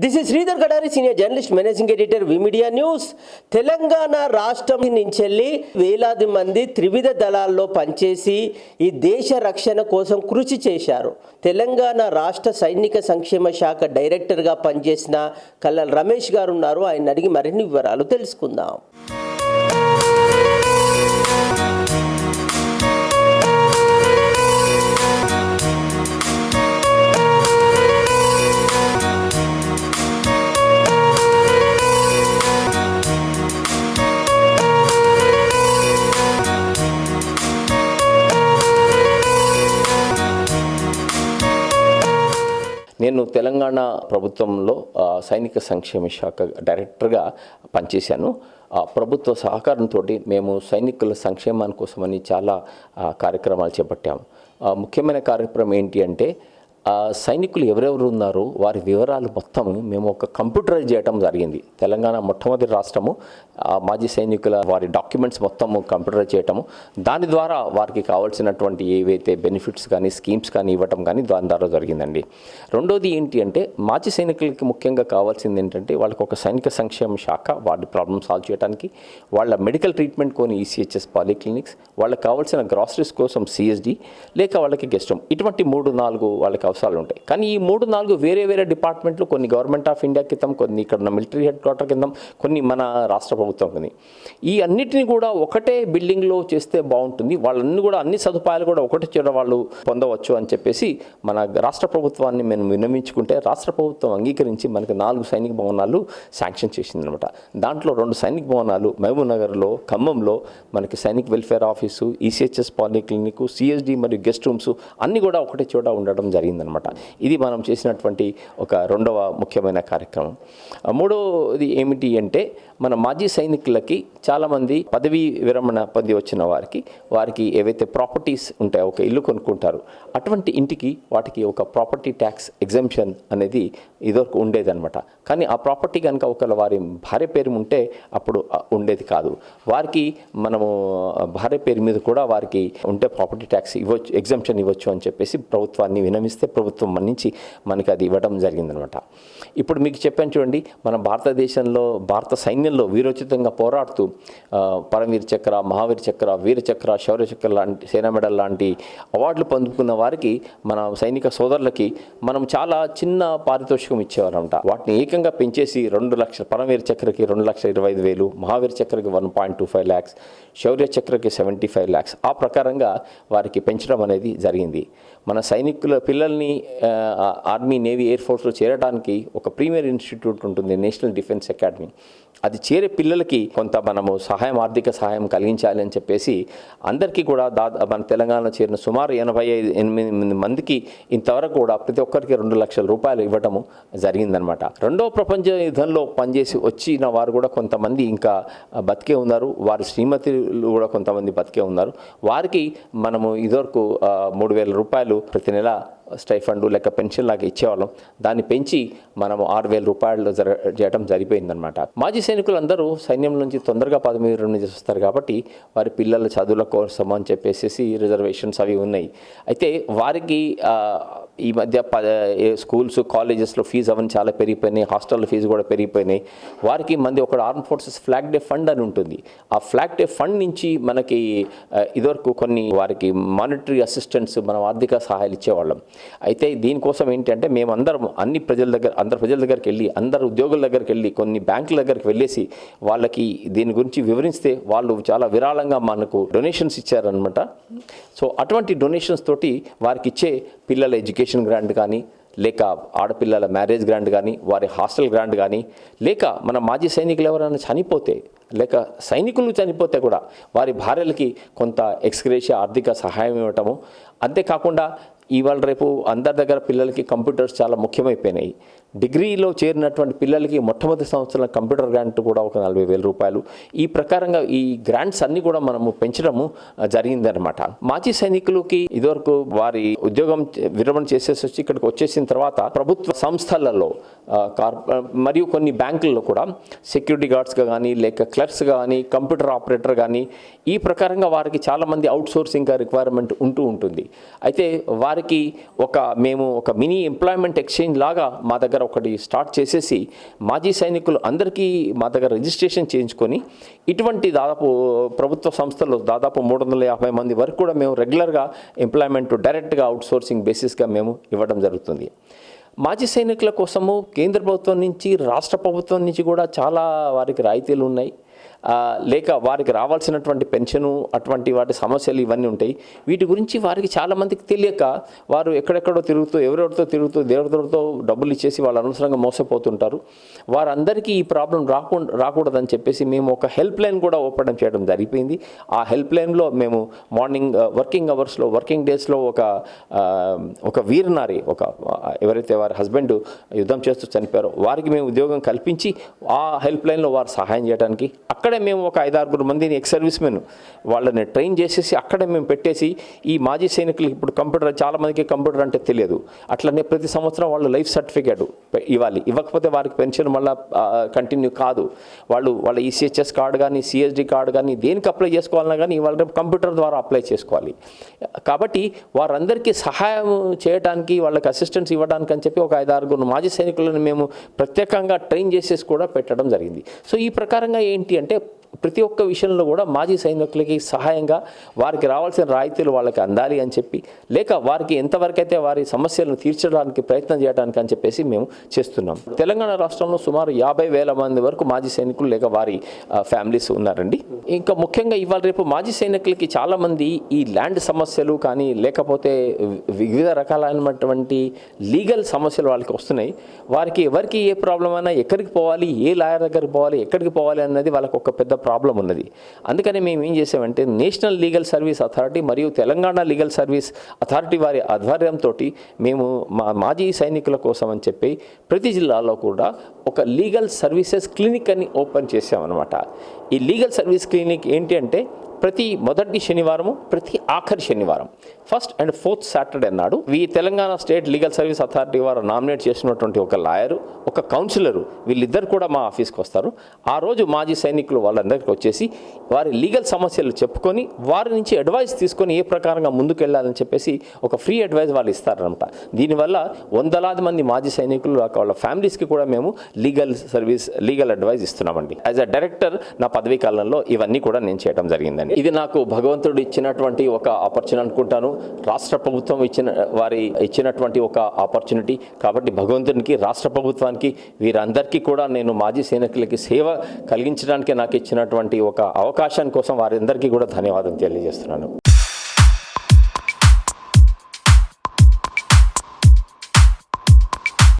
This is Sridhar Gadari senior journalist managing editor V media news Telangana రాష్ట్రం నుంచి వెళ్ళి వేలాది మంది త్రివిధ దళాల్లో పనిచేసి ఈ దేశ రక్షణ కోసం కృషి చేశారు. తెలంగాణ రాష్ట్ర సైనిక సంక్షేమ శాఖ డైరెక్టర్గా పనిచేసిన కల్లల్ రమేష్ గారు ఉన్నారు. ఆయన అడిగి మరిన్ని వివరాలు తెలుసుకుందాం. నేను తెలంగాణ ప్రభుత్వంలో సైనిక సంక్షేమ శాఖ డైరెక్టర్గా పనిచేశాను. ప్రభుత్వ సహకారంతో మేము సైనికుల సంక్షేమాని కోసమని చాలా కార్యక్రమాలు చేపట్టాము. ముఖ్యమైన కార్యక్రమం ఏంటి అంటే ఆ, సైనికులు ఎవరెవరు ఉన్నారో వారి వివరాలు మొత్తం మేము ఒక కంప్యూటరైజ్ చేయడం జరిగింది. తెలంగాణ మొట్టమొదటి రాష్ట్రము ఆ, మాజీ సైనికుల వారి డాక్యుమెంట్స్ మొత్తము కంప్యూటరైజ్ చేయటము. దాని ద్వారా వారికి కావాల్సినటువంటి ఏవైతే బెనిఫిట్స్ కానీ స్కీమ్స్ కానీ ఇవ్వటం కానీ దాని ద్వారా జరిగిందండి. రెండోది ఏంటి అంటే మాజీ సైనికులకి ముఖ్యంగా కావాల్సింది ఏంటంటే వాళ్ళకి ఒక సైనిక సంక్షేమ శాఖ వాటి ప్రాబ్లమ్ సాల్వ్ చేయడానికి వాళ్ళ మెడికల్ ట్రీట్మెంట్ కొని ఈసీహెచ్ఎస్ పాలిక్లినిక్స్ వాళ్ళకి కావాల్సిన గ్రాసరీస్ కోసం సిఎస్డి లేక వాళ్ళకి గెస్ట్ హోమ్ ఇటువంటి మూడు నాలుగు వాళ్ళకి అవసరాలు ఉంటాయి. కానీ ఈ మూడు నాలుగు వేరే వేరే డిపార్ట్మెంట్లు కొన్ని గవర్నమెంట్ ఆఫ్ ఇండియా క్రితం కొన్ని ఇక్కడ ఉన్న మిలిటరీ హెడ్ క్వార్టర్ కింద కొన్ని మన రాష్ట్ర ప్రభుత్వం కింద. ఈ అన్నిటిని కూడా ఒకటే బిల్డింగ్లో చేస్తే బాగుంటుంది. వాళ్ళన్ని కూడా అన్ని సదుపాయాలు కూడా ఒకటే చోట వాళ్ళు పొందవచ్చు అని చెప్పేసి మన రాష్ట్ర ప్రభుత్వాన్ని మేము వినమించుకుంటే రాష్ట్ర ప్రభుత్వం అంగీకరించి మనకి నాలుగు సైనిక భవనాలు శాంక్షన్ చేసిందనమాట. దాంట్లో రెండు సైనిక భవనాలు మహబూబ్నగర్లో ఖమ్మంలో మనకి Sainik welfare office ECHS polyclinic CSD మరియు గెస్ట్ రూమ్స్ అన్నీ కూడా ఒకటే చోట ఉండడం జరిగిందనమాట ఇది మనం చేసినటువంటి ఒక రెండవ ముఖ్యమైన కార్యక్రమం. మూడవది ఏమిటి అంటే మన మాజీ సైనికులకి చాలామంది పదవీ విరమణ పొంది వచ్చిన వారికి వారికి ఏవైతే ప్రాపర్టీస్ ఉంటాయో ఒక ఇల్లు కొనుక్కుంటారు అటువంటి ఇంటికి వాటికి ఒక ప్రాపర్టీ ట్యాక్స్ ఎగ్జంప్షన్ అనేది ఇదివరకు ఉండేదనమాట కానీ ఆ ప్రాపర్టీ కనుక ఒకవేళ వారి భార్య పేరు ఉంటే అప్పుడు ఉండేది కాదు. వారికి మనము భార్య పేరు మీద కూడా వారికి ఉంటే ప్రాపర్టీ ట్యాక్స్ ఇవ్వచ్చు ఎగ్జంప్షన్ ఇవ్వచ్చు అని చెప్పేసి ప్రభుత్వాన్ని వినమిస్తే ప్రభుత్వం మన్నించి మనకి అది ఇవ్వడం జరిగిందనమాట ఇప్పుడు మీకు చెప్పాను చూడండి మన భారతదేశంలో భారత సైన్యంలో వీరోచితంగా పోరాడుతూ ఆ, పరమవీర చక్ర మహావీర చక్ర వీర చక్ర శౌర్య చక్ర లాంటి సేనా మెడల్ లాంటి అవార్డులు పొందుకున్న వారికి మన సైనిక సోదరులకి మనం చాలా చిన్న పారితోషికం ఇచ్చేవారంట. వాటిని ఏకంగా పెంచేసి రెండు లక్షల పరమవీర చక్రకి రెండు లక్షల ఇరవై ఐదు వేలు Mahavir చక్రకి one point two five lakhs Shaurya చక్రకి seventy five lakhs. ఆ ప్రకారంగా వారికి పెంచడం అనేది జరిగింది. మన సైనికుల పిల్లల్ని ఆర్మీ నేవీ ఎయిర్ ఫోర్స్లో చేరడానికి ఒక ప్రీమియర్ ఇన్స్టిట్యూట్ ఉంటుంది నేషనల్ డిఫెన్స్ అకాడమీ. అది చేరే పిల్లలకి కొంత మనము సహాయం ఆర్థిక సహాయం కలిగించాలి అని చెప్పేసి అందరికీ కూడా దా మన తెలంగాణలో చేరిన సుమారు ఎనభై ఐదు ఎనిమిది మందికి ఇంతవరకు కూడా ప్రతి ఒక్కరికి రెండు లక్షల రూపాయలు ఇవ్వటము జరిగిందనమాట. రెండవ ప్రపంచ యుద్ధంలో పనిచేసి వచ్చిన వారు కూడా కొంతమంది ఇంకా బతికే ఉన్నారు. వారి శ్రీమతులు కూడా కొంతమంది బతికే ఉన్నారు. వారికి మనము ఇదివరకు మూడు వేల రూపాయలు ప్రతి నెల స్టైఫండ్ లేక పెన్షన్ లాగా ఇచ్చేవాళ్ళం. దాన్ని పెంచి మనము ఆరు వేల రూపాయలు జర చేయడం జరిపోయిందనమాట మాజీ సైనికులందరూ సైన్యం నుంచి తొందరగా పదమూడు నుంచి వస్తారు కాబట్టి వారి పిల్లల చదువుల కోసం అని చెప్పేసి రిజర్వేషన్స్ అవి ఉన్నాయి. అయితే వారికి ఈ మధ్య ప స్కూల్స్ కాలేజెస్లో ఫీజు అవన్నీ చాలా పెరిగిపోయినాయి హాస్టల్ ఫీజు కూడా పెరిగిపోయినాయి. వారికి మంది ఒక arm forces flag day fund అని ఉంటుంది. ఆ ఫ్లాగ్ డే ఫండ్ నుంచి మనకి ఇదివరకు కొన్ని వారికి మానిటరీ అసిస్టెంట్స్ మనం ఆర్థిక సహాయాలు ఇచ్చేవాళ్ళం. అయితే దీనికోసం ఏంటంటే మేమందరం అన్ని ప్రజల దగ్గర అందరు ప్రజల దగ్గరికి వెళ్ళి అందరు ఉద్యోగుల దగ్గరికి వెళ్ళి కొన్ని బ్యాంకుల దగ్గరికి వెళ్ళేసి వాళ్ళకి దీని గురించి వివరిస్తే వాళ్ళు చాలా విరాళంగా మనకు డొనేషన్స్ ఇచ్చారనమాట సో అటువంటి డొనేషన్స్ తోటి వారికి ఇచ్చే పిల్లల ఎడ్యుకేషన్ గ్రాంట్ కానీ లేక ఆడపిల్లల మ్యారేజ్ గ్రాంట్ కానీ వారి హాస్టల్ గ్రాంట్ కానీ లేక మన మాజీ సైనికులు ఎవరైనా చనిపోతే లేక సైనికులు చనిపోతే కూడా వారి భార్యలకి కొంత ఎక్స్గ్రేషియా ఆర్థిక సహాయం ఇవ్వటము. అంతేకాకుండా ఇవాళ రేపు అందరి దగ్గర పిల్లలకి కంప్యూటర్స్ చాలా ముఖ్యమైపోయినాయి. డిగ్రీలో చేరినటువంటి పిల్లలకి మొట్టమొదటి సంవత్సరం కంప్యూటర్ గ్రాంట్ కూడా ఒక నలభై వేల రూపాయలు. ఈ ప్రకారంగా ఈ గ్రాంట్స్ అన్నీ కూడా మనము పెంచడము జరిగిందనమాట మాజీ సైనికులకి ఇదివరకు వారి ఉద్యోగం చే- విరమణ చేసేసి వచ్చి ఇక్కడికి వచ్చేసిన తర్వాత ప్రభుత్వ సంస్థలలో కార్ మరియు కొన్ని బ్యాంకుల్లో కూడా సెక్యూరిటీ గార్డ్స్గా కానీ లేక క్లర్క్స్గా కానీ కంప్యూటర్ ఆపరేటర్ కానీ ఈ ప్రకారంగా వారికి చాలామంది అవుట్ సోర్సింగ్ రిక్వైర్మెంట్ ఉంటూ ఉంటుంది. అయితే వారి వారికి ఒక మేము ఒక మినీ ఎంప్లాయ్మెంట్ ఎక్స్చేంజ్ లాగా మా దగ్గర ఒకటి స్టార్ట్ చేసేసి మాజీ సైనికులు అందరికీ మా దగ్గర రిజిస్ట్రేషన్ చేయించుకొని ఇటువంటి దాదాపు ప్రభుత్వ సంస్థలు దాదాపు మూడు వందల యాభై మంది వరకు కూడా మేము రెగ్యులర్గా ఎంప్లాయ్మెంట్ డైరెక్ట్గా అవుట్ సోర్సింగ్ బేసిస్గా మేము ఇవ్వడం జరుగుతుంది. మాజీ సైనికుల కోసము కేంద్ర ప్రభుత్వం నుంచి రాష్ట్ర ప్రభుత్వం నుంచి కూడా చాలా వారికి రాయితీలు ఉన్నాయి. లేక వారికి రావాల్సినటువంటి పెన్షను అటువంటి వాటి సమస్యలు ఇవన్నీ ఉంటాయి. వీటి గురించి వారికి చాలామందికి తెలియక వారు ఎక్కడెక్కడో తిరుగుతూ ఎవరెవరితో తిరుగుతూ దేవుడితో డబ్బులు ఇచ్చేసి వాళ్ళు అనవసరంగా మోసపోతుంటారు. వారందరికీ ఈ ప్రాబ్లం రాకుండా రాకూడదని చెప్పేసి మేము ఒక హెల్ప్ లైన్ కూడా ఓపెన్ చేయడం జరిగిపోయింది. ఆ హెల్ప్ లైన్లో మేము మార్నింగ్ వర్కింగ్ అవర్స్లో వర్కింగ్ డేస్లో ఒక ఒక వీరనారి ఒక ఎవరైతే వారి హస్బెండ్ యుద్ధం చేస్తూ చనిపోయారో వారికి మేము ఉద్యోగం కల్పించి ఆ హెల్ప్ లైన్లో వారు సహాయం చేయడానికి అక్కడ మేము ఒక ఐదారుగురు మందిని ఎక్స్ సర్వీస్ మెన్ వాళ్ళని ట్రైన్ చేసేసి అక్కడే మేము పెట్టేసి ఈ మాజీ సైనికులకి ఇప్పుడు కంప్యూటర్ చాలామందికి కంప్యూటర్ అంటే తెలియదు. అట్లనే ప్రతి సంవత్సరం వాళ్ళు లైఫ్ సర్టిఫికేట్ ఇవ్వాలి. ఇవ్వకపోతే వారికి పెన్షన్ మళ్ళీ కంటిన్యూ కాదు. వాళ్ళు వాళ్ళ ఈసీహెచ్ఎస్ కార్డు కానీ సిఎస్డి కార్డు కానీ దేనికి అప్లై చేసుకోవాలన్నా కానీ వాళ్ళ కంప్యూటర్ ద్వారా అప్లై చేసుకోవాలి. కాబట్టి వారందరికీ సహాయం చేయడానికి వాళ్ళకి అసిస్టెన్స్ ఇవ్వడానికి అని చెప్పి ఒక ఐదారుగురు మాజీ సైనికులను మేము ప్రత్యేకంగా ట్రైన్ చేసేసి కూడా పెట్టడం జరిగింది. సో ఈ ప్రకారంగా ఏంటి అంటే ప్రతి ఒక్క విషయంలో కూడా మాజీ సైనికులకి సహాయంగా వారికి రావాల్సిన రాయితీలు వాళ్ళకి అందాలి అని చెప్పి లేక వారికి ఎంతవరకైతే వారి సమస్యలను తీర్చడానికి ప్రయత్నం చేయడానికి అని చెప్పేసి మేము చేస్తున్నాం. తెలంగాణ రాష్ట్రంలో సుమారు యాభై వేల మంది వరకు మాజీ సైనికులు లేక వారి ఫ్యామిలీస్ ఉన్నారండి. ఇంకా ముఖ్యంగా ఇవాళ రేపు మాజీ సైనికులకి చాలామంది ఈ ల్యాండ్ సమస్యలు కానీ లేకపోతే వివిధ రకాలైనటువంటి లీగల్ సమస్యలు వాళ్ళకి వస్తున్నాయి. వారికి ఎవరికి ఏ ప్రాబ్లం అయినా ఎక్కడికి పోవాలి ఏ లాయర్ దగ్గరికి పోవాలి ఎక్కడికి పోవాలి అన్నది వాళ్ళకి ఒక పెద్ద ప్రాబ్లం ప్రాబ్లం ఉన్నది. అందుకని మేము ఏం చేసామంటే నేషనల్ లీగల్ సర్వీస్ అథారిటీ మరియు తెలంగాణ లీగల్ సర్వీస్ అథారిటీ వారి ఆధ్వర్యంతో మేము మా మాజీ సైనికుల కోసం అని చెప్పి ప్రతి జిల్లాలో కూడా ఒక లీగల్ సర్వీసెస్ క్లినిక్ అని ఓపెన్ చేసామన్నమాట ఈ లీగల్ సర్వీస్ క్లినిక్ ఏంటి అంటే ప్రతి మొదటి శనివారము ప్రతి ఆఖరి శనివారం. ఫస్ట్ అండ్ ఫోర్త్ సాటర్డే నాడు ఈ Telangana state legal service authority వారు నామినేట్ చేసినటువంటి ఒక లాయరు ఒక కౌన్సిలరు వీళ్ళిద్దరు కూడా మా ఆఫీస్కి వస్తారు. ఆ రోజు మాజీ సైనికులు వాళ్ళందరికీ వచ్చేసి వారి లీగల్ సమస్యలు చెప్పుకొని వారి నుంచి అడ్వైస్ తీసుకొని ఏ ప్రకారంగా ముందుకు వెళ్ళాలని చెప్పేసి ఒక ఫ్రీ అడ్వైస్ వాళ్ళు ఇస్తారనమాట దీనివల్ల వందలాది మంది మాజీ సైనికులు వాళ్ళ ఫ్యామిలీస్కి కూడా మేము లీగల్ సర్వీస్ లీగల్ అడ్వైస్ ఇస్తున్నామండి. యాజ్ అ డైరెక్టర్ నా పదవీ కాలంలో ఇవన్నీ కూడా నేను చేయడం జరిగిందండి ఇది నాకు భగవంతుడు ఇచ్చినటువంటి ఒక ఆపర్చునిటీ అనుకుంటాను. రాష్ట్ర ప్రభుత్వం ఇచ్చిన వారి ఇచ్చినటువంటి ఒక ఆపర్చునిటీ. కాబట్టి భగవంతునికి రాష్ట్ర ప్రభుత్వానికి వీరందరికీ కూడా నేను మాజీ సైనికులకి సేవ కలిగించడానికి నాకు ఇచ్చినటువంటి ఒక అవకాశం కోసం వారందరికీ కూడా ధన్యవాదం తెలియజేస్తున్నాను.